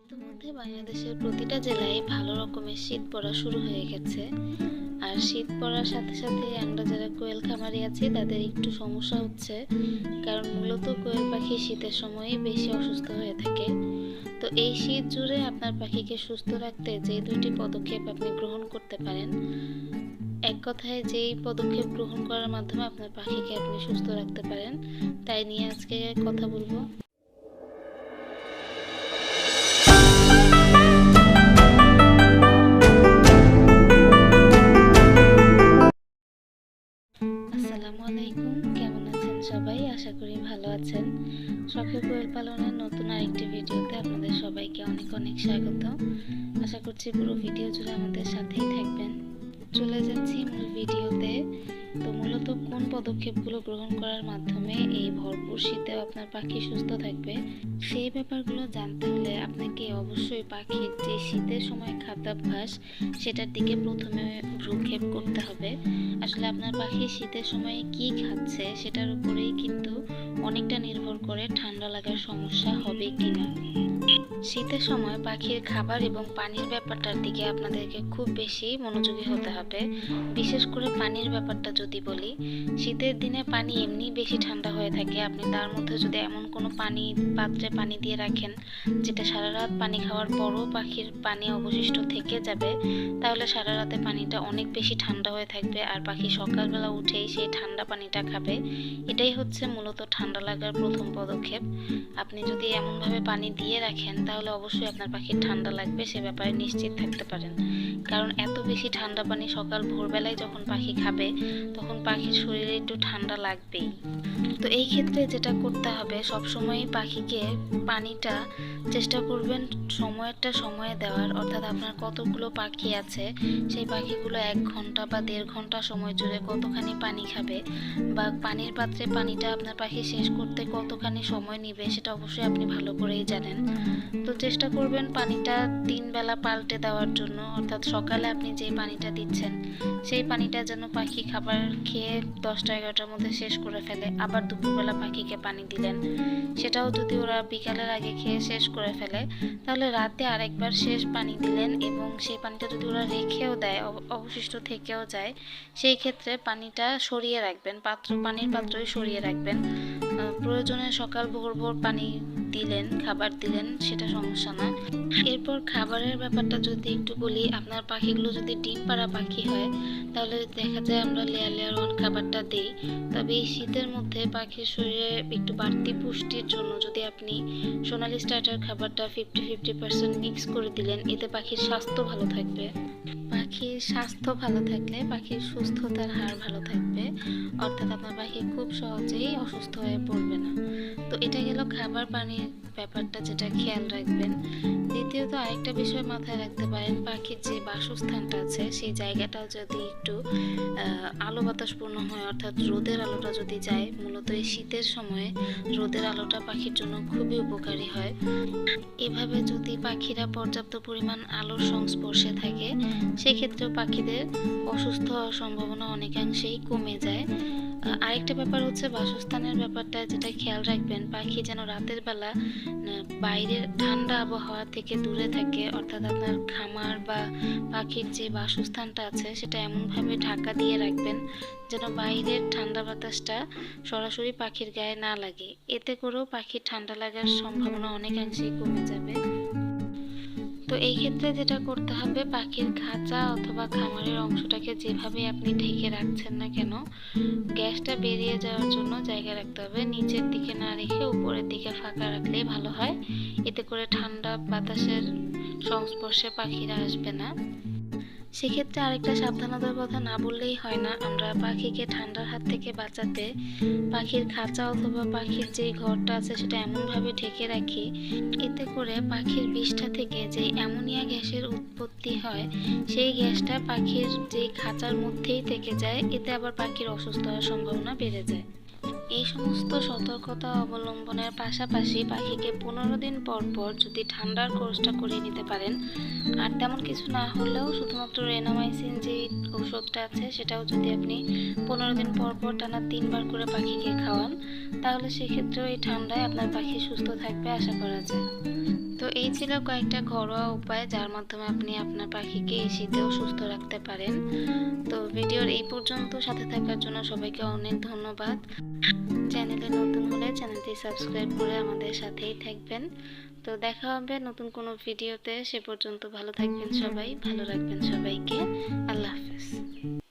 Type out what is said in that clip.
ইতিমধ্যে বাংলাদেশের প্রতিটা জেলায় ভালো রকমের শীত পড়া শুরু হয়ে গেছে। আর শীত পড়ার সাথে সাথে আমরা যারা কোয়েল খামারি আছি, তাদের একটু সমস্যা হচ্ছে, কারণ মূলত কোয়েল পাখি শীতের সময়ই বেশি অসুস্থ হয়ে থাকে। তো এই শীত জুড়ে আপনার পাখিকে সুস্থ রাখতে যে দুইটি পদক্ষেপ আপনি গ্রহণ করতে পারেন, এক কথায় যেই পদক্ষেপ গ্রহণ করার মাধ্যমে আপনার পাখিকে আপনি সুস্থ রাখতে পারেন, তাই নিয়ে আজকে কথা বলব। আশা করি ভালো আছেন। শখের কোয়েল পালনের নতুন আরেকটি ভিডিওতে আপনাদের সবাইকে অনেক অনেক স্বাগত। আশা করছি পুরো ভিডিও জুড়ে আমাদের সাথেই থাকবেন। চলে যাচ্ছি মূল কোন পদক্ষেপগুলো গ্রহণ করার মাধ্যমে এই ভরপুর শীতেও আপনার পাখি সুস্থ থাকবে। সেই ব্যাপারগুলো জানতে হলে আপনাকে অবশ্যই পাখির যে শীতের সময় খাদ্যাভ্যাস, সেটার দিকে প্রথমে ভ্রুক্ষেপ করতে হবে। আসলে আপনার পাখি শীতের সময় কি খাচ্ছে, সেটার উপরেই কিন্তু অনেকটা নির্ভর করে ঠান্ডা লাগার সমস্যা হবে কিনা। শীতের সময় পাখির খাবার এবং পানির ব্যাপারটার দিকে আপনাদেরকে খুব বেশি মনোযোগী হতে হবে। বিশেষ করে পানির ব্যাপারটা যদি বলি, শীতের দিনে পানি এমনি বেশি ঠান্ডা হয়ে থাকে। আপনি তার মধ্যে যদি এমন কোনো পানি, পাত্রে পানি দিয়ে রাখেন, যেটা সারা রাত পানি খাওয়ার পরও পাখির পানি অবশিষ্ট থেকে যাবে, তাহলে সারা রাতে পানিটা অনেক বেশি ঠান্ডা হয়ে থাকবে। আর পাখি সকালবেলা উঠেই সেই ঠান্ডা পানিটা খাবে। এটাই হচ্ছে মূলত ঠান্ডা লাগার প্রথম পদক্ষেপ। আপনি যদি এমনভাবে পানি দিয়ে রাখেন, তাহলে অবশ্যই আপনার পাখির ঠান্ডা লাগবে, সে ব্যাপারে নিশ্চিত থাকতে পারেন। কারণ এত বেশি ঠান্ডা পানি সকাল ভোরবেলায় যখন পাখি খাবে, তখন পাখির শরীরে একটু ঠান্ডা লাগবেই। তো এই ক্ষেত্রে যেটা করতে হবে, সবসময়ই পাখিকে পানিটা চেষ্টা করবেন সময়েরটা সময়ে দেওয়ার। অর্থাৎ আপনার কতগুলো পাখি আছে, সেই পাখিগুলো এক ঘণ্টা বা দেড় ঘণ্টা সময় জুড়ে কতখানি পানি খাবে বা পানির পাত্রে পানিটা আপনার পাখি শেষ করতে কতখানি সময় নেবে সেটা অবশ্যই আপনি ভালো করেই জানেন। তো চেষ্টা করবেন পানিটা তিন বেলা পাল্টে দেওয়ার জন্য। অর্থাৎ সকালে আপনি যে পানিটা দিচ্ছেন, সেই পানিটা যেন পাখি খাবার খেয়ে দশটা এগারোটার মধ্যে শেষ করে ফেলে। আবার দুপুরবেলা পাখিকে পানি দিলেন। সেটাও যদি ওরা বিকালের আগে খেয়ে শেষ করে ফেলে, তাহলে রাতে আরেকবার শেষ পানি দিলেন এবং সেই পানিটা যদি ওরা রেখেও দেয় অবশিষ্ট থেকেও যায়, সেই ক্ষেত্রে পানিটা সরিয়ে রাখবেন। পাত্র, পানির পাত্রই সরিয়ে রাখবেন। প্রয়োজনে সকাল ভোর ভোর পানি দিলেন, খাবার দিলেন, সেটা সমস্যা না। এরপর খাবারের ব্যাপারটা যদি একটু বলি, আপনার পাখিগুলো যদি ডিম পাড়া পাখি হয়, তাহলে দেখা যায় আমরা লেয়ার লেয়ার ওয়ান খাবারটা দিই। তবে এই শীতের মধ্যে পাখির শরীরে একটু বাড়তি পুষ্টির জন্য যদি আপনি সোনালি স্টার্টার খাবারটা ফিফটি ফিফটি পার্সেন্ট মিক্স করে দিলেন, এতে পাখির স্বাস্থ্য ভালো থাকবে। পাখির স্বাস্থ্য ভালো থাকলে পাখির সুস্থতার হার ভালো থাকবে। অর্থাৎ আপনার পাখি খুব সহজেই অসুস্থ হয়ে পড়বে না। তো এটা গেল খাবার পানির ব্যাপারটা যেটা খেয়াল রাখবেন। দ্বিতীয়ত আরেকটা বিষয় মাথায় রাখতে পারেন, পাখির যে বাসস্থানটা আছে, সেই জায়গাটাও যদি একটু আলো বাতাসপূর্ণ হয়, অর্থাৎ রোদের আলোটা যদি যায়, মূলত এই শীতের সময়ে রোদের আলোটা পাখির জন্য খুবই উপকারী হয়। এভাবে যদি পাখিরা পর্যাপ্ত পরিমাণ আলোর সংস্পর্শে থাকে, সেক্ষেত্রেও পাখিদের অসুস্থ হওয়ার সম্ভাবনা অনেকাংশেই কমে যায়। আরেকটা ব্যাপার হচ্ছে বাসস্থানের ব্যাপারটা যেটা খেয়াল রাখবেন, পাখি যেন রাতের বেলা বাইরের ঠান্ডা আবহাওয়া থেকে দূরে থাকে, অর্থাৎ আপনার খামার বা পাখির যে বাসস্থানটা আছে সেটা এমনভাবে ঢাকা দিয়ে রাখবেন, যেন বাইরের ঠান্ডা বাতাসটা সরাসরি পাখির গায়ে না লাগে। এতে করেও পাখির ঠান্ডা লাগার সম্ভাবনা অনেকাংশেই কমে যাবে। তো এই ক্ষেত্রে যেটা করতে হবে, পাখির খাঁচা অথবা খামারের অংশটাকে যেভাবে আপনি ঢেকে রাখছেন না কেন, গ্যাসটা বেরিয়ে যাওয়ার জন্য জায়গা রাখতে হবে। নিচের দিকে না রেখে উপরের দিকে ফাঁকা রাখলেই ভালো হয়। এতে করে ঠান্ডা বাতাসের সংস্পর্শে পাখিরা আসবে না। সেক্ষেত্রে আরেকটা সাবধানতার কথা না বললেই হয় না। আমরা পাখিকে ঠান্ডার হাত থেকে বাঁচাতে, পাখির খাঁচা অথবা পাখির যে ঘরটা আছে সেটা এমনভাবে ঢেকে রাখি, এতে করে পাখির বিষ্ঠা থেকে যে অ্যামোনিয়া গ্যাসের উৎপত্তি হয়, সেই গ্যাসটা পাখির যে খাঁচার মধ্যেই থেকে যায়, এতে আবার পাখির অসুস্থ হওয়ার সম্ভাবনা বেড়ে যায়। এই সমস্ত সতর্কতা অবলম্বনের পাশাপাশি পাখিকে পনেরো দিন পর পর যদি ঠান্ডার কোর্সটা করিয়ে নিতে পারেন, আর তেমন কিছু না হলেও শুধুমাত্র রেনামাইসিন যে ওষুধটা আছে, সেটাও যদি আপনি পনেরো দিন পর পর টানা তিনবার করে পাখিকে খাওয়ান, তাহলে সেক্ষেত্রেও এই ঠান্ডায় আপনার পাখি সুস্থ থাকবে, আশা করা যায়। তো এই ছিল কয়েকটা ঘরোয়া উপায় যার মাধ্যমে আপনি আপনার পাখিকে এই শীতেও সুস্থ রাখতে পারেন। তো ভিডিওর এই পর্যন্ত সাথে থাকার জন্য সবাইকে অনেক ধন্যবাদ। চ্যানেলে নতুন হলে চ্যানেলটি সাবস্ক্রাইব করে আমাদের সাথেই থাকবেন। তো দেখা হবে নতুন কোনো ভিডিওতে। সে পর্যন্ত ভালো থাকবেন সবাই, ভালো রাখবেন সবাইকে। আল্লাহ হাফেজ।